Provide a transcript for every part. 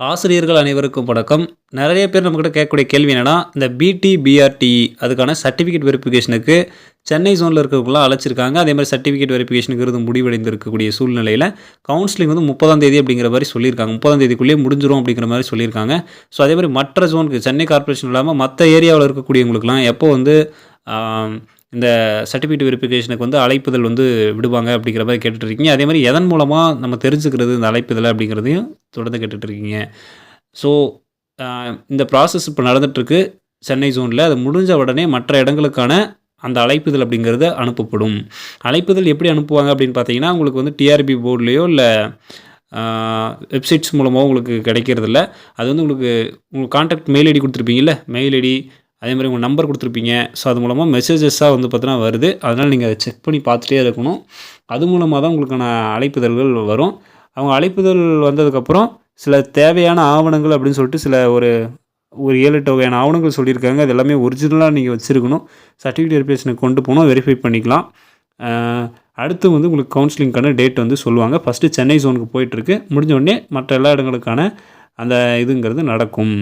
ஆசிரியர்கள் அனைவருக்கும் வணக்கம். நிறைய பேர் நம்மக்கிட்ட கேட்கக்கூடிய கேள்வி என்னென்னா இந்த பிடி பிஆர்டிஇ அதுக்கான சர்டிஃபிகேட் வெரிஃபிகேஷனுக்கு சென்னை ஜோனில் இருக்கிறவங்களாம் அழைச்சிருக்காங்க. அதே மாதிரி சர்டிஃபிகேட் வெரிஃபிகேஷனுக்கு இருந்து முடிவடைந்து இருக்கக்கூடிய சூழ்நிலையில் கவுன்சிலிங் வந்து முப்பதாம் தேதி அப்படிங்கிற மாதிரி சொல்லியிருக்காங்க. முப்பதாம் தேதிக்குள்ளேயே முடிஞ்சிரும் அப்படிங்கிற மாதிரி சொல்லியிருக்காங்க. ஸோ அதே மாதிரி மற்ற ஜோனுக்கு சென்னை கார்ப்பரேஷன் இல்லாமல் மற்ற ஏரியாவில் இருக்கக்கூடியவங்களுக்குலாம் எப்போ வந்து இந்த சர்டிஃபிகேட் வெரிஃபிகேஷனுக்கு வந்து அழைப்புதல் வந்து விடுவாங்க அப்படிங்கிற மாதிரி கேட்டுட்ருக்கீங்க அதே மாதிரி எதன் மூலமாக நம்ம தெரிஞ்சுக்கிறது இந்த அழைப்புதல் அப்படிங்கிறதையும் தொடர்ந்து கேட்டுட்டு இருக்கீங்க ஸோ இந்த ப்ராசஸ் இப்போ நடந்துகிட்ருக்கு சென்னை ஜோனில் அது முடிஞ்ச உடனே மற்ற இடங்களுக்கான அந்த அழைப்புதல் அப்படிங்கிறது அனுப்பப்படும். அழைப்புதல் எப்படி அனுப்புவாங்க அப்படின்னு பார்த்தீங்கன்னா உங்களுக்கு வந்து டிஆர்பி போர்ட்லேயோ இல்லை வெப்சைட்ஸ் மூலமாக உங்களுக்கு கிடைக்கிறதில்ல. அது வந்து உங்களுக்கு உங்களுக்கு காண்டாக்ட் மெயில் ஐடி கொடுத்துருப்பீங்கல்ல? மெயில் ஐடி அதே மாதிரி உங்கள் நம்பர் கொடுத்துருப்பீங்க. ஸோ அது மூலமாக மெசேஜஸாக வந்து பார்த்தீங்கன்னா வருது. அதனால் நீங்கள் அதை செக் பண்ணி பார்த்துட்டே இருக்கணும். அது மூலமாக தான் உங்களுக்கான அழைப்புதல்கள் வரும். அவங்க அழைப்புதல் வந்ததுக்கப்புறம் சில தேவையான ஆவணங்கள் அப்படின்னு சொல்லிட்டு சில ஒரு ஒரு ஏழு எட்டு வகையான ஆவணங்கள் சொல்லியிருக்காங்க. அது எல்லாமே ஒரிஜினலாக நீங்கள் வச்சுருக்கணும். சர்டிஃபிகேட் வெரிஃபிகேஷனுக்கு கொண்டு போனால் வெரிஃபை பண்ணிக்கலாம். அடுத்து வந்து உங்களுக்கு கவுன்சிலிங்க்கான டேட் வந்து சொல்லுவாங்க. ஃபஸ்ட்டு சென்னை ஜோனுக்கு போயிட்டுருக்கு. முடிஞ்ச உடனே மற்ற எல்லா இடங்களுக்கான அந்த இதுங்கிறது நடக்கும்.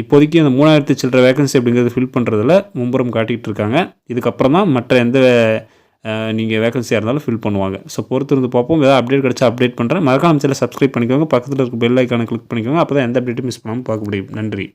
இப்போதைக்கு அந்த மூணாயிரத்து சில்லற வேகன்சி அப்படிங்கிறது ஃபில் பண்ணுறதுல மும்புறம் காட்டிகிட்டு இருக்காங்க. இதுக்கப்புறம் தான் மற்ற எந்த நீங்கள் வேகன்சியாக இருந்தாலும் ஃபில் பண்ணுவாங்க. ஸோ பொறுத்து இருந்து பார்ப்போம். ஏதாவது அப்டேட் கிடச்சா அப்டேட் பண்ணுறேன் மறக்காம சேனல் சப்ஸ்கிரைப் பண்ணிக்கோங்க. பக்கத்தில் இருக்க பெல் ஐக்கானை கிளிக் பண்ணிக்கோங்க. அப்போ தான் எந்த அப்டேட்டும் மிஸ் பண்ணாமல் பார்க்க முடியும். நன்றி.